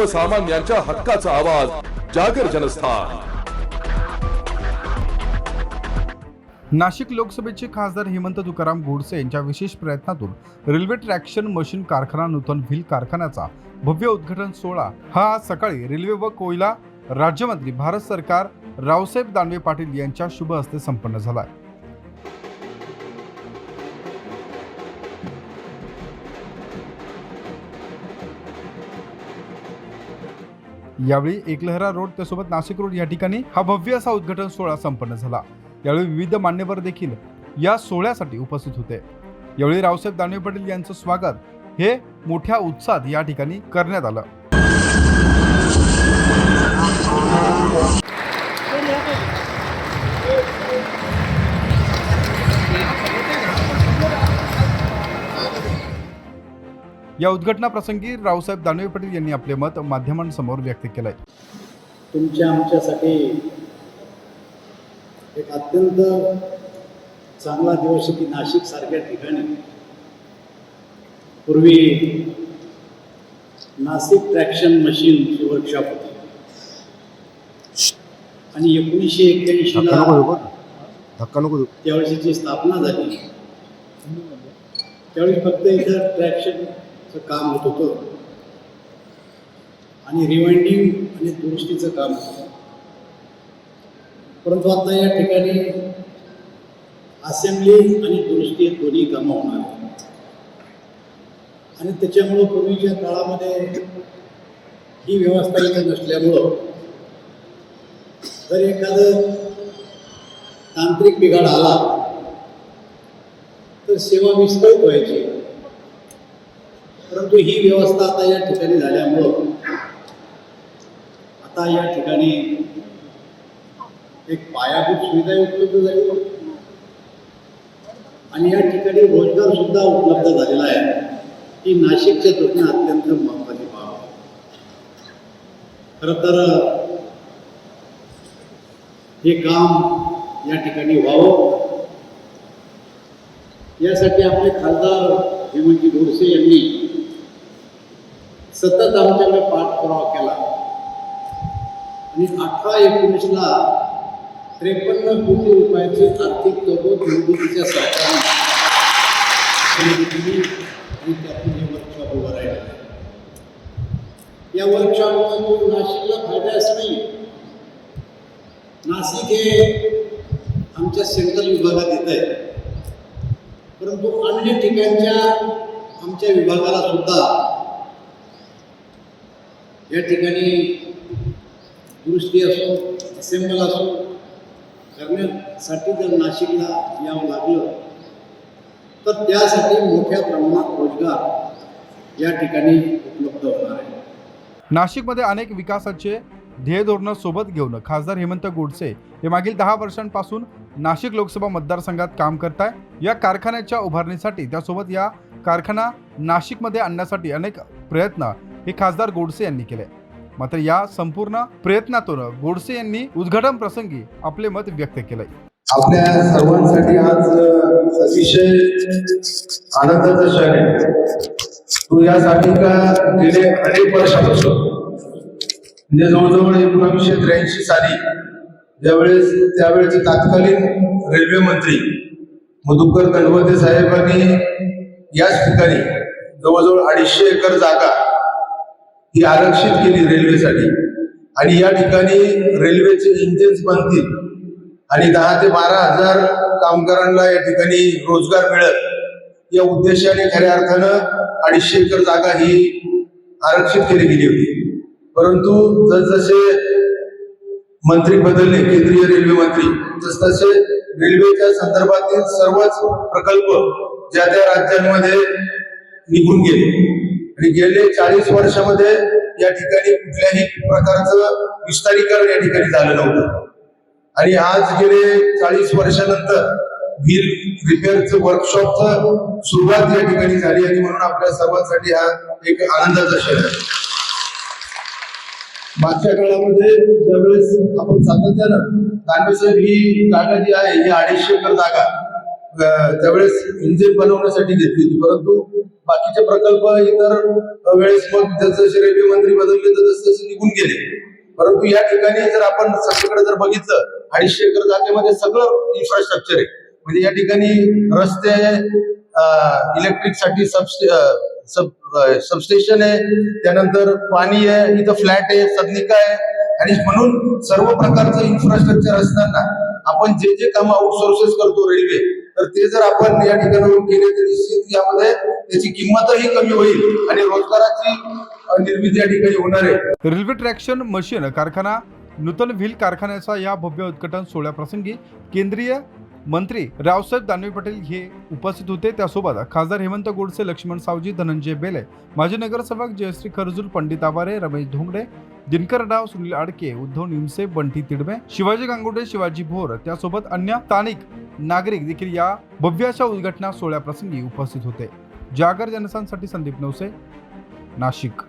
सर्वसामान्यांच्या हक्काचा आवाज जागर जनस्थान. नाशिक लोकसभेचे खासदार हेमंत तुकाराम गोडसे यांच्या विशेष प्रयत्नातून रेल्वे ट्रॅक्शन मशीन कारखाना नूतन व्हील कारखान्याचा भव्य उद्घाटन सोहळा हा आज सकाळी रेल्वे व कोयला राज्यमंत्री भारत सरकार रावसाहेब दानवे पाटील यांच्या शुभ हस्ते संपन्न झाला. यावेळी एकलहरा रोड त्यासोबत नाशिक रोड या ठिकाणी हा भव्य असा उद्घाटन सोहळा संपन्न झाला. यावेळी विविध मान्यवर देखील या सोहळ्यासाठी उपस्थित होते. यावेळी रावसाहेब दानवे पाटील यांचं स्वागत हे मोठ्या उत्साहात या ठिकाणी करण्यात आलं. या उद्घाटनाप्रसंगी रावसाहेब दानवे पाटील यांनी आपले मत माध्यमांसमोर व्यक्त केलंय. तुमच्या आमच्यासाठी एक अत्यंत चांगला दिवस आहे की नाशिक सारख्या ठिकाणी. पूर्वी नाशिक ट्रॅक्शन मशीनची वर्कशॉप होती. आणि एकोणीसशे एक्क्याऐंशीला धक्का नको देऊ त्यावेळेसची स्थापना झाली. त्यावेळी फक्त इथं ट्रॅक्शनचं काम होत होतं. आणि रिवाइंडिंग आणि दुरुस्तीचं काम होतं परंतु आता या ठिकाणी असेंब्ली आणि दुरुस्ती दोन्ही कामं होणार आहेत. आणि त्याच्यामुळं पूर्वीच्या काळामध्ये ही व्यवस्था इथे नसल्यामुळं जर एखादं तांत्रिक बिघाड आला तर सेवा विस्कळीत व्हायची. परंतु ही व्यवस्था आता या ठिकाणी झाल्यामुळं आता या ठिकाणी एक पायाभूत सुविधा उपलब्ध झाली. आणि या ठिकाणी रोजगार सुद्धा उपलब्ध झालेला आहे. ही नाशिकच्या दृष्टीने अत्यंत महत्वाची बाब आहे. खरं तर हे काम या ठिकाणी व्हावं. यासाठी आपले खासदार हेमंतजी गोडसे यांनी सतत आमच्याकडे पाठपुरावा केला. आणि अठरा एकोणीसला त्रेपन्न कोटी रुपयाची आर्थिक तरतूद मोदीच्या सरकारने आणि त्यातून हे वर्कशॉप उभं राहिलं. या वर्कशॉपमधून नाशिकला फायदा असं नाही. नाशिक हे आमच्या सेंट्रल विभागात येत आहे. परंतु अन्य ठिकाणच्या आमच्या विभागाला सुद्धा या ठिकाणी दुरुस्ती असो असेंबल असो करण्यासाठी जर नाशिकला यावं लागलं तर त्यासाठी मोठ्या प्रमाणात रोजगार या ठिकाणी उपलब्ध होणार आहे. नाशिकमध्ये अनेक विकासाचे ध्येय धोरणं सोबत घेऊन खासदार हेमंत गोडसे हे मागील दहा वर्षांपासून नाशिक लोकसभा मतदारसंघात काम करत आहे या कारखान्याच्या उभारणीसाठी त्यासोबत या कारखाना नाशिकमध्ये आणण्यासाठी अनेक प्रयत्न हे खासदार गोडसे यांनी केले. मात्र या संपूर्ण प्रयत्नातून गोडसे यांनी उद्घाटन प्रसंगी आपले मत व्यक्त केलंय आपल्या सर्वांसाठी आज अतिशय आनंदाचा क्षण आहे. तो यासाठी का गेले अनेक वर्षापासून? म्हणजे जवळजवळ एकोणीसशे त्र्याऐंशी साली ज्यावेळेस त्यावेळेचे तत्कालीन रेल्वे मंत्री मधुकर गणपती साहेबांनी याच ठिकाणी जवळजवळ अडीचशे एकर जागा ही आरक्षित केली रेल्वेसाठी. आणि या ठिकाणी रेल्वेचे इंजिन्स बनतील. आणि दहा ते बारा हजार कामगारांना या ठिकाणी रोजगार मिळत या उद्देशाने खऱ्या अर्थानं अडीचशे एकर जागा ही आरक्षित केली गेली होती. परंतु जसजसे मंत्री बदलले केंद्रीय रेल्वे मंत्री तसतसे रेल्वेच्या संदर्भातील सर्वच प्रकल्प ज्या त्या राज्यांमध्ये निघून गेले. आणि गेले चाळीस वर्षामध्ये या ठिकाणी कुठल्याही प्रकारचं विस्तारीकरण या ठिकाणी झालं नव्हतं. आणि आज गेले चाळीस वर्षानंतर व्हील रिपेअरचं वर्कशॉपचं सुरुवात या ठिकाणी झाली आणि म्हणून आपल्या सर्वांसाठी हा एक आनंदाचा क्षण आहे. मागच्या काळामध्ये ज्यावेळेस आपण सातत्यानं दानवे साहेब ही जागा जी आहे ही अडीचशे एकर जागा त्यावेळेस इंजिन बनवण्यासाठी घेतली होती. परंतु बाकीचे प्रकल्प इतर वेळेस मग जसं रेल्वे मंत्री बदलले तर तसं निघून गेले. परंतु या ठिकाणी जर आपण सगळीकडे जर बघितलं अडीचशे एकर जागेमध्ये सगळं इन्फ्रास्ट्रक्चर आहे. म्हणजे या ठिकाणी रस्ते इलेक्ट्रिकसाठी सबस्टे सब सबस्टेशन आहे. त्यानंतर पाणी आहे इथं फ्लॅट आहे सदनिका आहे. आणि म्हणून सर्व प्रकारचं इन्फ्रास्ट्रक्चर असताना आपण जे जे काम आउटसोर्सेस करतो रेल्वे तर ते जर आपण या ठिकाणावरून केले तर निश्चित यामध्ये त्याची किंमतही कमी होईल आणि रोजगाराची निर्मिती या ठिकाणी होणार आहे. रेल्वे ट्रॅक्शन मशीन कारखाना नूतन व्हील कारखान्याचा या भव्य उद्घाटन सोहळ्याप्रसंगी केंद्रीय मंत्री रावसाहेब दानवे पटेल हे उपस्थित होते. त्यासोबत खासदार हेमंत गोडसे लक्ष्मण सावजी धनंजय बेले माजी नगरसेवक जयश्री खरजूर पंडित आवारे रमेश धोंगडे दिनकर राव सुनील आडके उद्धव निमसे बंटी तिडमे शिवाजी गांगुडे शिवाजी भोर त्यासोबत अन्य स्थानिक नागरिक देखील या भव्याच्या उद्घाटना सोहळ्याप्रसंगी उपस्थित होते. जागर जनसांसाठी संदीप नवसे नाशिक.